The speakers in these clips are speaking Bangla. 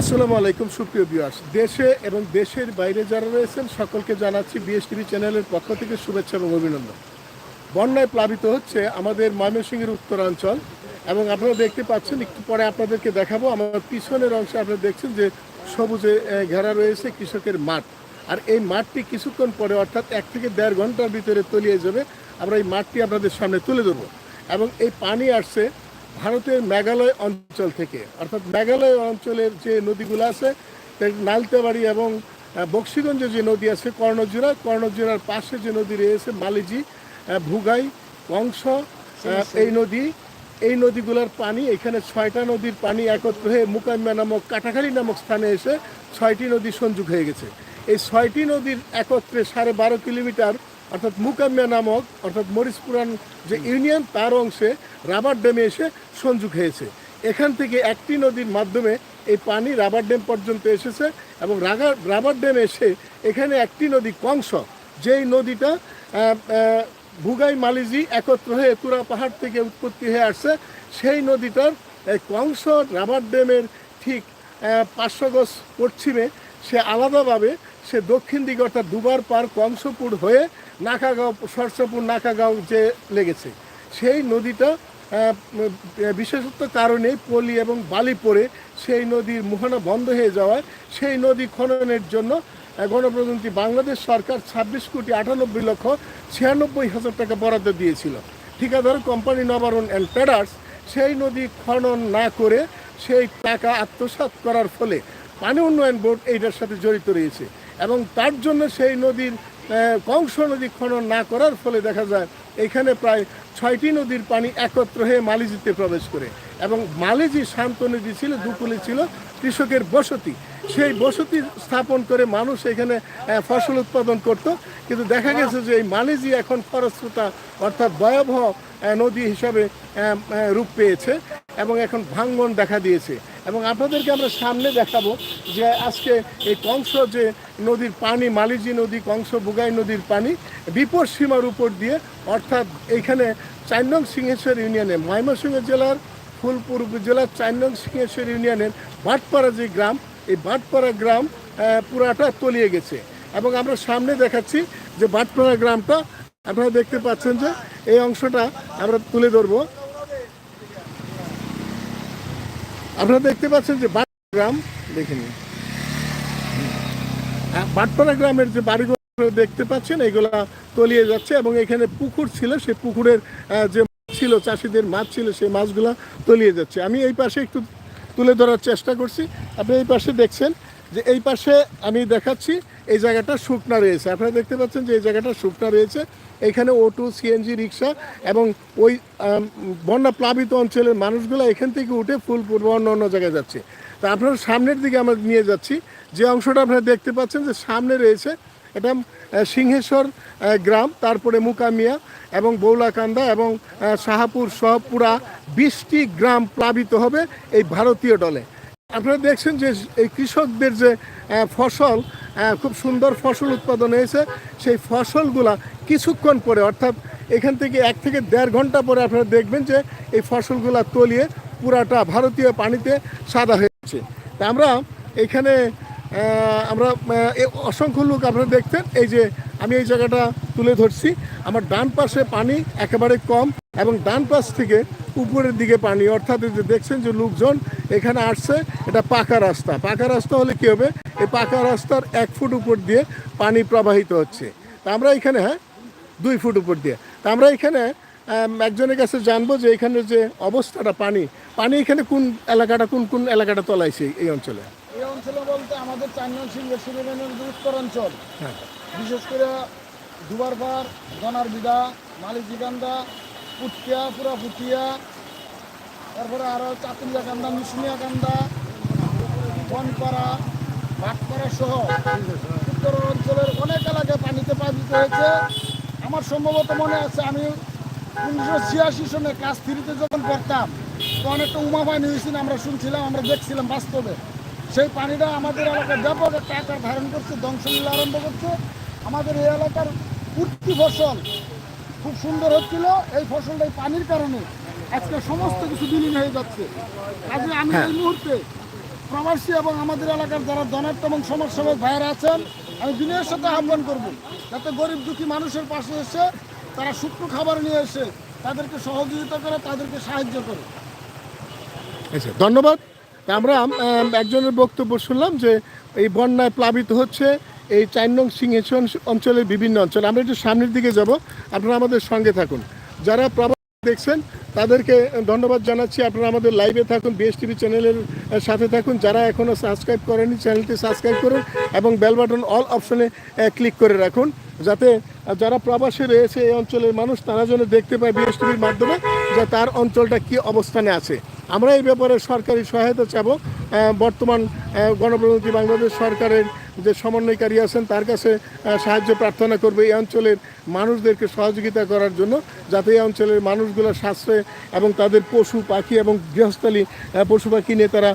আসসালামু আলাইকুম, সুপ্রিয় বিয়ার্স দেশে এবং দেশের বাইরে যারা রয়েছেন, সকলকে জানাচ্ছি বিএস টিভি চ্যানেলের পক্ষ থেকে শুভেচ্ছা এবং অভিনন্দন। বন্যায় প্লাবিত হচ্ছে আমাদের ময়মনসিংহের উত্তরাঞ্চল এবং আপনারা দেখতে পাচ্ছেন, একটু পরে আপনাদেরকে দেখাবো, আমার পিছনের অংশে আপনারা দেখছেন যে সবুজে ঘেরা রয়েছে কৃষকের মাঠ। আর এই মাঠটি কিছুক্ষণ পরে, অর্থাৎ এক থেকে দেড় ঘণ্টার ভিতরে তলিয়ে যাবে। আমরা এই মাঠটি আপনাদের সামনে তুলে ধরবো। এবং এই পানি আসছে ভারতের মেঘালয় অঞ্চল থেকে অর্থাৎ মেঘালয় অঞ্চলের যে নদীগুলো আছে নালতেবাড়ি এবং বক্সিগঞ্জে যে নদী আছে কর্ণজোড়া কর্ণজোড়ার পাশে যে নদী রয়েছে মালিজি ভুগাই কংস এই নদী এই নদীগুলোর পানি এখানে ছয়টা নদীর পানি একত্র হয়ে মুকাম্মা নামক কাটাখালী নামক স্থানে এসে ছয়টি নদী সংযোগ হয়ে গেছে। এই ছয়টি নদীর একত্রে সাড়ে বারো কিলোমিটার অর্থাৎ মুকাম্মা নামক, অর্থাৎ মরিচপুরান যে ইউনিয়ন, তার অংশে রাবার ড্যামে এসে সংযোগ হয়েছে। এখান থেকে একটি নদীর মাধ্যমে এই পানি রাবার ড্যাম পর্যন্ত এসেছে এবং রাগা- রাবার ড্যাম এসে এখানে একটি নদী কংস, যেই নদীটা ভুগাই মালিজি একত্র হয়ে তুরা পাহাড় থেকে উৎপত্তি হয়ে আসছে, সেই নদীটার কংস রাবার ড্যামের ঠিক পাঁচশো গজ পশ্চিমে সে আলাদাভাবে সে দক্ষিণ দিকে অর্থাৎ দুবার পার কংসপুর হয়ে নাকাগাঁও সরসাপুর নাকাগাঁও যে লেগেছে সেই নদীটা বিশেষত কারণে পলি এবং বালি পড়ে সেই নদীর মোহনা বন্ধ হয়ে যাওয়ায় সেই নদী খননের জন্য আহ, গণপ্রজাতন্ত্রী বাংলাদেশ সরকার ছাব্বিশ কোটি আটানব্বই লক্ষ ছিয়ানব্বই হাজার টাকা বরাদ্দ দিয়েছিল। ঠিকাদার কোম্পানি নবারণ অ্যান্ড ট্রেডার্স সেই নদী খনন না করে সেই টাকা আত্মসাৎ করার ফলে পানি উন্নয়ন বোর্ড এইটার সাথে জড়িত রয়েছে। এবং তার জন্য সেই নদীর কংস নদী খনন না করার ফলে দেখা যায় এখানে প্রায় ছয়টি নদীর পানি একত্র হয়ে মালিজিতে প্রবেশ করে। এবং মালিজি শান্ত নদী ছিল দুপুলি ছিল কৃষকের বসতি, সেই বসতি স্থাপন করে মানুষ এখানে ফসল উৎপাদন করত। কিন্তু দেখা গেছে যে এই মালিজি এখন খরস্রোতা অর্থাৎ ভয়াবহ নদী হিসাবে রূপ পেয়েছে এবং এখন ভাঙ্গন দেখা দিয়েছে। এবং আপনাদেরকে আমরা সামনে দেখাবো যে আজকে এই কংস যে নদীর পানি, মালিজি নদী, কংস বুগাই নদীর পানি বিপদ সীমার উপর দিয়ে অর্থাৎ এইখানে চার নং সিংহেশ্বর ইউনিয়নে ময়মনসিংহ জেলার, ফুলপুর উপজেলার চার নং সিংহেশ্বর ইউনিয়নের বাটপাড়া যে গ্রাম এই বাটপাড়া গ্রাম পুরাটা তলিয়ে গেছে। এবং আমরা সামনে দেখাচ্ছি যে বাটপাড়া গ্রামটা আপনারা দেখতে পাচ্ছেন যে এই অংশটা আমরা তুলে ধরবো। আপনারা দেখতে পাচ্ছেন যে গ্রাম দেখে নিন। হ্যাঁ, বাটপাড়া গ্রামের যে বাড়িগুলো দেখতে পাচ্ছেন এগুলা তলিয়ে যাচ্ছে এবং এখানে পুকুর ছিল সেই পুকুরের যে মাছ ছিল চাষিদের মাছ ছিল সেই মাছগুলা তলিয়ে যাচ্ছে। আমি এই পাশে একটু তুলে ধরার চেষ্টা করছি। আপনি এই পাশে দেখছেন যে এই পাশে আমি দেখাচ্ছি এই জায়গাটা শুকনা রয়েছে। আপনারা দেখতে পাচ্ছেন যে এই জায়গাটা শুকনা রয়েছে। এখানে অটো সিএনজি রিক্সা এবং ওই বন্যা প্লাবিত অঞ্চলের মানুষগুলো এখান থেকে উঠে ফুলপুর অন্য অন্য জায়গায় যাচ্ছে। তা আপনারা সামনের দিকে আমরা নিয়ে যাচ্ছি। যে অংশটা আপনারা দেখতে পাচ্ছেন যে সামনে রয়েছে এটা সিংহেশ্বর গ্রাম, তারপরে মুকামিয়া এবং বৌলাকান্দা এবং শাহাপুর সহপুরা বিশটি গ্রাম প্লাবিত হবে এই ভারতীয় দলে। আপনারা দেখছেন যে এই কৃষকদের যে ফসল খুব সুন্দর ফসল উৎপাদন হয়েছে, সেই ফসলগুলা কিছুক্ষণ পরে, অর্থাৎ এখান থেকে এক থেকে দেড় ঘণ্টা পরে আপনারা দেখবেন যে এই ফসলগুলা তলিয়ে পুরাটা ভারতীয় পানিতে সাদা হয়েছে। তা আমরা এখানে আমরা অসংখ্য লোক আপনারা দেখতেন এই যে আমি এই জায়গাটা তুলে ধরছি। আমার ডান পাশে পানি একেবারে কম এবং ডান পাশ থেকে উপরের দিকে পানি। অর্থাৎ যে দেখছেন যে লোকজন এখানে আসছে, এটা পাকা রাস্তা। পাকা রাস্তা হলে কী হবে? এই পাকা রাস্তার এক ফুট উপর দিয়ে পানি প্রবাহিত হচ্ছে। তা আমরা এখানে হ্যাঁ? দুই ফুট উপর দিয়ে। তা আমরা এখানে একজনের কাছে জানব যে এখানে যে অবস্থাটা পানি। পানি এখানে কোন এলাকাটা, কোন কোন এলাকাটা তলাইছে এই অঞ্চলে? অঞ্চলে বলতে আমাদের চারজন সিংহেশ্বর ইউনিয়নের যে উত্তরাঞ্চল। হ্যাঁ। বিশেষ করে দুবারপাড় গনার বিদা মালিজিকান্দা পুটিয়া পুরা পুটিয়া তারপরে আরও চাতুলিয়া কান্দা মিশমিয়া কান্দা বনপাড়া ভাটপাড়া সহ উত্তর অঞ্চলের অনেক এলাকায় পানিতে প্লাবিত হয়েছে। আমার সম্ভবত মনে আছে আমি উনিশশো ছিয়াশি সনে ক্লাস থ্রিতে যখন পড়তাম তখন একটা উমা পানি হয়েছিল আমরা শুনছিলাম আমরা দেখছিলাম বাস্তবে। সেই পানিটা আমাদের এলাকার ব্যাপক একটা আকার ধারণ করছে ধ্বংসলীলা আরম্ভ করছে। আমাদের এই এলাকার উঠতি ফসল খুব সুন্দর হচ্ছিল এই ফসলটা এই পানির কারণে আজকে সমস্ত কিছু বিলীন হয়ে যাচ্ছে। আজকে আমি হ্যাঁ। এই মুহূর্তে প্রবাসী এবং আমাদের এলাকার যারা ধনাত্ম এবং সমাজসেবক ভাইয়েরা আছেন আমি দিনের সাথে আহ্বান করব যাতে গরিব দুঃখী মানুষের পাশে এসে তারা শুকনো খাবার নিয়ে এসে তাদেরকে সহযোগিতা করে তাদেরকে সাহায্য করে। ধন্যবাদ। আমরা একজনের বক্তব্য শুনলাম যে এই বন্যায় প্লাবিত হচ্ছে এই চার নং সিংহেশ্বর অঞ্চলের বিভিন্ন অঞ্চল। আমরা একটু সামনের দিকে যাব। আপনারা আমাদের সঙ্গে থাকুন। যারা প্রবাস দেখছেন, তাদেরকে ধন্যবাদ জানাচ্ছি। আপনারা আমাদের লাইভে থাকুন বিএস টিভি চ্যানেলের সাথে থাকুন। যারা এখনও সাবস্ক্রাইব করেনি চ্যানেলটি সাবস্ক্রাইব করুন এবং বেল বাটন অল অপশনে ক্লিক করে রাখুন। যাতে যারা প্রবাসে রয়েছে এই অঞ্চলের মানুষ, তারা যেন দেখতে পায় বিএস টিভির মাধ্যমে যে তার অঞ্চলটা কি অবস্থানে আছে। আমরা এই ব্যাপারে সরকারি সহায়তা চাব। বর্তমান গণপ্রজাতন্ত্রী বাংলাদেশ সরকারের যে সমন্বয়কারী আছেন, তার কাছে সাহায্য প্রার্থনা করবে এই অঞ্চলের মানুষদেরকে সহযোগিতা করার জন্য, যাতে এই অঞ্চলের মানুষগুলো সাশ্রয় এবং তাদের পশু, পাখি এবং গৃহস্থালী পশু পাখি নিয়ে তারা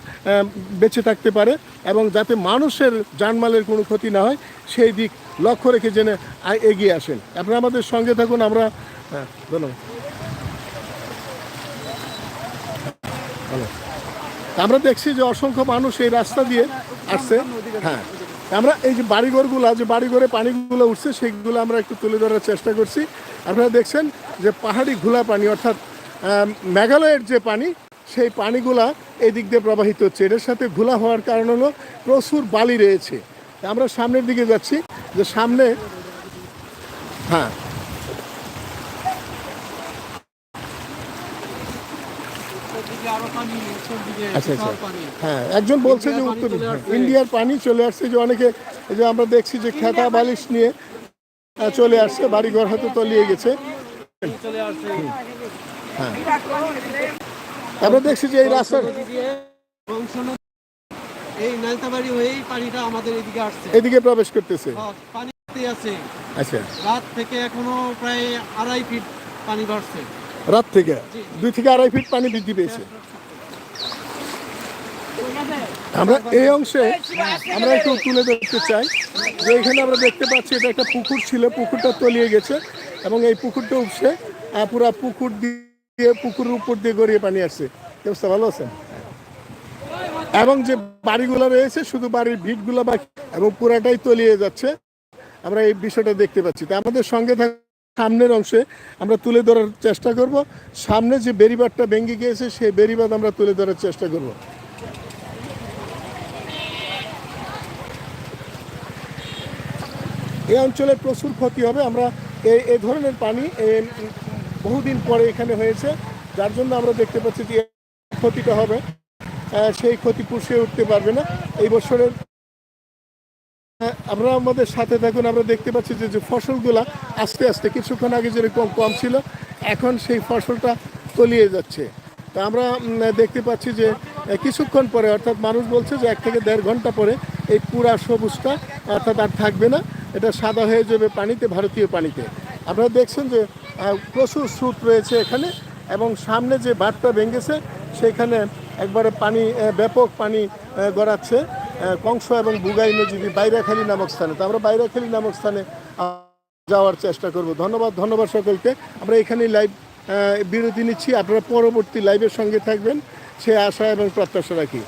বেঁচে থাকতে পারে এবং যাতে মানুষের জানমালের কোনো ক্ষতি না হয়, সেই দিক লক্ষ্য রেখে জেনে এগিয়ে আসেন। আপনারা আমাদের সঙ্গে থাকুন, আমরা হ্যাঁ ধন্যবাদ। আমরা দেখছি যে অসংখ্য মানুষ এই রাস্তা দিয়ে আসছে। হ্যাঁ। আমরা এই যে বাড়িঘরগুলো, যে বাড়িঘরে পানিগুলো উঠছে, সেগুলো আমরা একটু তুলে ধরার চেষ্টা করছি। আপনারা দেখছেন যে পাহাড়ি ঘোলা পানি, অর্থাৎ মেঘালয়ের যে পানি, সেই পানিগুলা এই দিক দিয়ে প্রবাহিত হচ্ছে। এটার সাথে ঘোলা হওয়ার কারণ হলো প্রচুর বালি রয়েছে। আমরা সামনের দিকে যাচ্ছি, যে সামনে হ্যাঁ। আচ্ছা আচ্ছা। হ্যাঁ একজন বলছে যে উত্তর ইন্ডিয়ার পানি চলে আসছে যে অনেকে যে আমরা দেখছি যে খেতা বালিশ নিয়ে চলে আসছে বাড়ি ঘর হয়তো তলিয়ে গেছে। হ্যাঁ। আমরা দেখছি যে এই রাস্তার এই নালতাবাড়ি হয়েই পানিটা আমাদের এদিকে আসছে। এদিকে প্রবেশ করতেছে। পানি আছে। আচ্ছা। রাত থেকে এখনও প্রায় আড়াই ফিট পানি বাড়ছে। রাত থেকে। দুই থেকে আড়াই ফিট পানি বৃদ্ধি পেয়েছে। আমরা এই অংশে আমরা একটু তুলে ধরতে চাই যে এখানে আমরা দেখতে পাচ্ছি এটা একটা পুকুর ছিল পুকুরটা তলিয়ে গেছে এবং এই পুকুরটা আহ, পুরা পুকুর দিয়ে পুকুরের উপর দিয়ে গড়িয়ে পানি আসছে। কি অবস্থা ভালো আছেন? এবং যে বাড়িগুলো রয়েছে শুধু বাড়ির ভিটগুলো বাকি এবং পুরাটাই তলিয়ে যাচ্ছে। আমরা এই বিষয়টা দেখতে পাচ্ছি। তা আমাদের সঙ্গে থাকা সামনের অংশে আমরা তুলে ধরার চেষ্টা করব। সামনে যে বেরিবাদটা ভেঙে গিয়েছে সেই বেরিবাদ আমরা তুলে ধরার চেষ্টা করব। এই অঞ্চলে প্রচুর ক্ষতি হবে। আমরা এই এই ধরনের পানি এ, বহুদিন পরে এখানে হয়েছে। যার জন্য আমরা দেখতে পাচ্ছি যে ক্ষতিটা হবে। সেই ক্ষতি পুষিয়ে উঠতে পারবে না। এই বছরের আমরা আমাদের সাথে থাকুন আমরা দেখতে পাচ্ছি যে যে ফসলগুলা আস্তে আস্তে কিছুক্ষণ আগে যেরকম কম ছিল, এখন সেই ফসলটা তলিয়ে যাচ্ছে। তা আমরা দেখতে পাচ্ছি যে কিছুক্ষণ পরে, অর্থাৎ মানুষ বলছে যে, এক থেকে দেড় ঘণ্টা পরে এই পুরা সবুজটা, অর্থাৎ আর থাকবে না, এটা সাদা হয়ে যাবে পানিতে, ভারতীয় পানিতে। আপনারা দেখছেন যে প্রচুর স্রোত রয়েছে এখানে, এবং সামনে যে বাঁধটা ভেঙেছে, সেখানে একবারে পানি ব্যাপক পানি গড়াচ্ছে। কংস এবং বুগাই নদী বাইরাখালী নামক স্থানে, তো আমরা বাইরাখালী নামক স্থানে যাওয়ার চেষ্টা করব। ধন্যবাদ ধন্যবাদ সকলকে। আমরা এখানেই লাইভ বিরতি নিচ্ছি। আপনারা পরবর্তী লাইভের সঙ্গে থাকবেন। সে আশা এবং প্রত্যাশা রাখি।